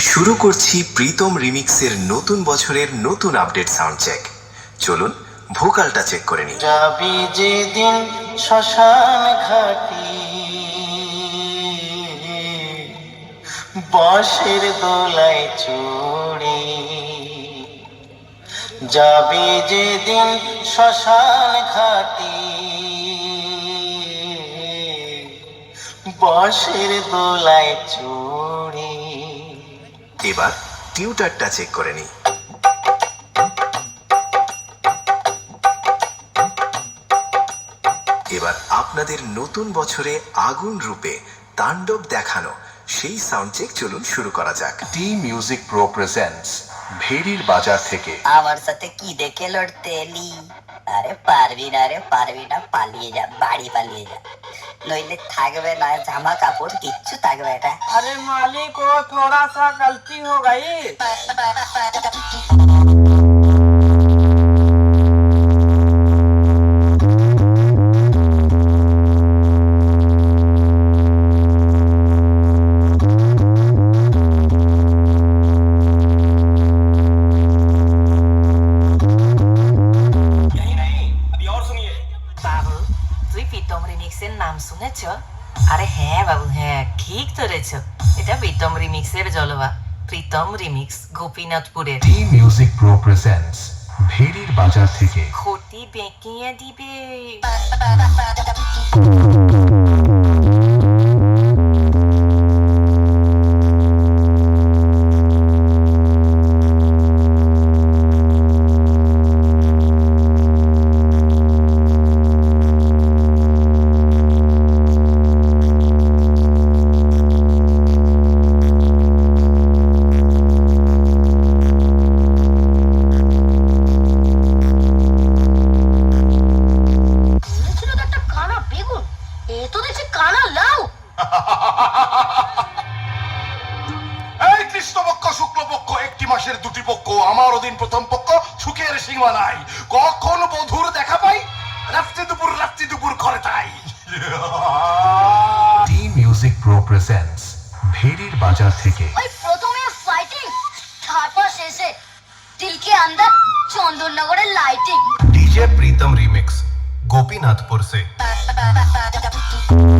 শুরু করছি প্রীতম রিমিক্সের নতুন বছরের নতুন আপডেট সাউন্ড চেক চলুন, ভোকালটা চেক করে নিই। যাবি যেদিন শ্মশান ঘাটি বাঁশের দোলায় চড়ে। যাবি যেদিন শ্মশান ঘাটি বাঁশের দোলায় চড়ে। এবার টিউটারটা চেক করে নিই। এবার আপনাদের নতুন বছরে আগুন রূপে তাণ্ডব দেখানো সেই সাউন্ড চেক চলুন শুরু করা যাক। টি মিউজিক প্রো প্রেজেন্টস ভেরির বাজার থেকে। আমার সাথে কি দেখে লড়তে এলি? আরে পারবি না রে পারবি না পালিয়ে যা বাড়ি পালিয়ে যা। নইলে থাকবে না জামা কাপড় কিচ্ছু থাকবে এটা अरे मालिक वो थोड़ा सा गलती हो गई শুনেছ? আরে হ্যাঁ বাবু হ্যাঁ ঠিক ধরেছ। এটা প্রীতম রিমিক্সের জলবা প্রীতম রিমিক্স গোপীনাথপুরের। টি মিউজিক প্রো প্রেজেন্টস ভেরির বাজার থেকে। খটি বেঁকিয়ে দিবে। ভেতরে যে কানা লাউ। এই কৃষ্ণপক্ষ শুক্লপক্ষ একটি মাসের দুটি পক্ষ আমার ওদিন প্রথম পক্ষ সুখের সীমা নাই। কখন বধুর দেখা পাই? রাত্রি দুপুর রাত্রি দুপুর করে তাই। টি মিউজিক প্রো প্রেজেন্টস ভেরির বাজার থেকে। ওই প্রথমে ফাইটিং তারপর শেষে দিলকে আন্দার চন্দননগরের lighting DJ Pritam remix Gopinathpur से হ্যাঁ। Bye.